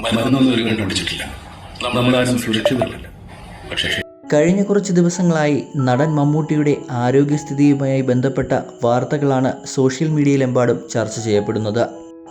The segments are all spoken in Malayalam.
മരുന്നൊന്നും ഒരു കണ്ടുപിടിച്ചിട്ടില്ല. നമ്മളാരും സുരക്ഷിതരല്ല. പക്ഷേ കഴിഞ്ഞ കുറച്ച് ദിവസങ്ങളായി നടൻ മമ്മൂട്ടിയുടെ ആരോഗ്യസ്ഥിതിയുമായി ബന്ധപ്പെട്ട വാർത്തകളാണ് സോഷ്യൽ മീഡിയയിലെമ്പാടും ചർച്ച ചെയ്യപ്പെടുന്നത്.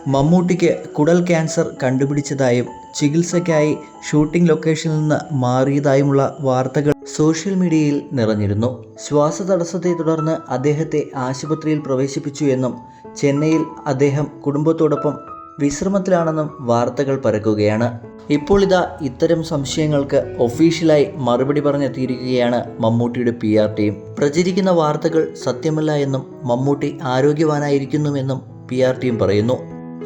മമ്മൂട്ടിക്ക് കുടൽ ക്യാൻസർ കണ്ടുപിടിച്ചതായും ചികിത്സയ്ക്കായി ഷൂട്ടിംഗ് ലൊക്കേഷനിൽ നിന്ന് മാറിയതായുമുള്ള വാർത്തകൾ സോഷ്യൽ മീഡിയയിൽ നിറഞ്ഞിരുന്നു. ശ്വാസതടസ്സത്തെ തുടർന്ന് അദ്ദേഹത്തെ ആശുപത്രിയിൽ പ്രവേശിപ്പിച്ചു എന്നും ചെന്നൈയിൽ അദ്ദേഹം കുടുംബത്തോടൊപ്പം വിശ്രമത്തിലാണെന്നും വാർത്തകൾ പരക്കുകയാണ്. ഇപ്പോൾ ഇതാ ഇത്തരം സംശയങ്ങൾക്ക് ഒഫീഷ്യലായി മറുപടി പറഞ്ഞെത്തിയിരിക്കുകയാണ് മമ്മൂട്ടിയുടെ പി ആർ ടീം. പ്രചരിക്കുന്ന വാർത്തകൾ സത്യമല്ല എന്നും മമ്മൂട്ടി ആരോഗ്യവാനായിരിക്കുന്നുവെന്നും പി ആർ ടീം പറയുന്നു.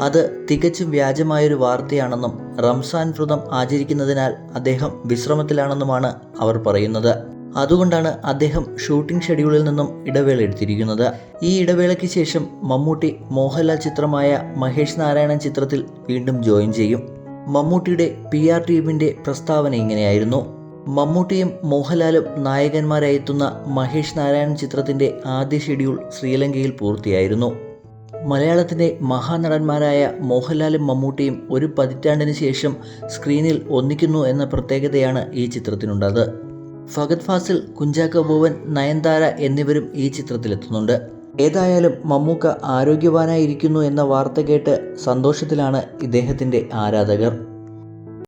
അത് തികച്ചും വ്യാജമായൊരു വാർത്തയാണെന്നും റംസാൻ വ്രതം ആചരിക്കുന്നതിനാൽ അദ്ദേഹം വിശ്രമത്തിലാണെന്നുമാണ് അവർ പറയുന്നത്. അതുകൊണ്ടാണ് അദ്ദേഹം ഷൂട്ടിംഗ് ഷെഡ്യൂളിൽ നിന്നും ഇടവേള എടുത്തിരിക്കുന്നത്. ഈ ഇടവേളയ്ക്ക് ശേഷം മമ്മൂട്ടി മോഹൻലാൽ ചിത്രമായ മഹേഷ് നാരായണൻ ചിത്രത്തിൽ വീണ്ടും ജോയിൻ ചെയ്യും. മമ്മൂട്ടിയുടെ പി ആർ ടീമിന്റെ പ്രസ്താവന ഇങ്ങനെയായിരുന്നു. മമ്മൂട്ടിയും മോഹൻലാലും നായകന്മാരായി എത്തുന്ന മഹേഷ് നാരായണൻ ചിത്രത്തിന്റെ ആദ്യ ഷെഡ്യൂൾ ശ്രീലങ്കയിൽ പൂർത്തിയായിരുന്നു. മലയാളത്തിന്റെ മഹാനടന്മാരായ മോഹൻലാലും മമ്മൂട്ടിയും ഒരു പതിറ്റാണ്ടിന് ശേഷം സ്ക്രീനിൽ ഒന്നിക്കുന്നു എന്ന പ്രത്യേകതയാണ് ഈ ചിത്രത്തിനുള്ളത്. ഫഗത് ഫാസിൽ കുഞ്ചാക്ക ബോവൻ നയൻതാര എന്നിവരും ഈ ചിത്രത്തിലെത്തുന്നുണ്ട്. ഏതായാലും മമ്മൂക്ക ആരോഗ്യവാനായിരിക്കുന്നു എന്ന വാർത്ത കേട്ട് സന്തോഷത്തിലാണ് ഇദ്ദേഹത്തിന്റെ ആരാധകർ.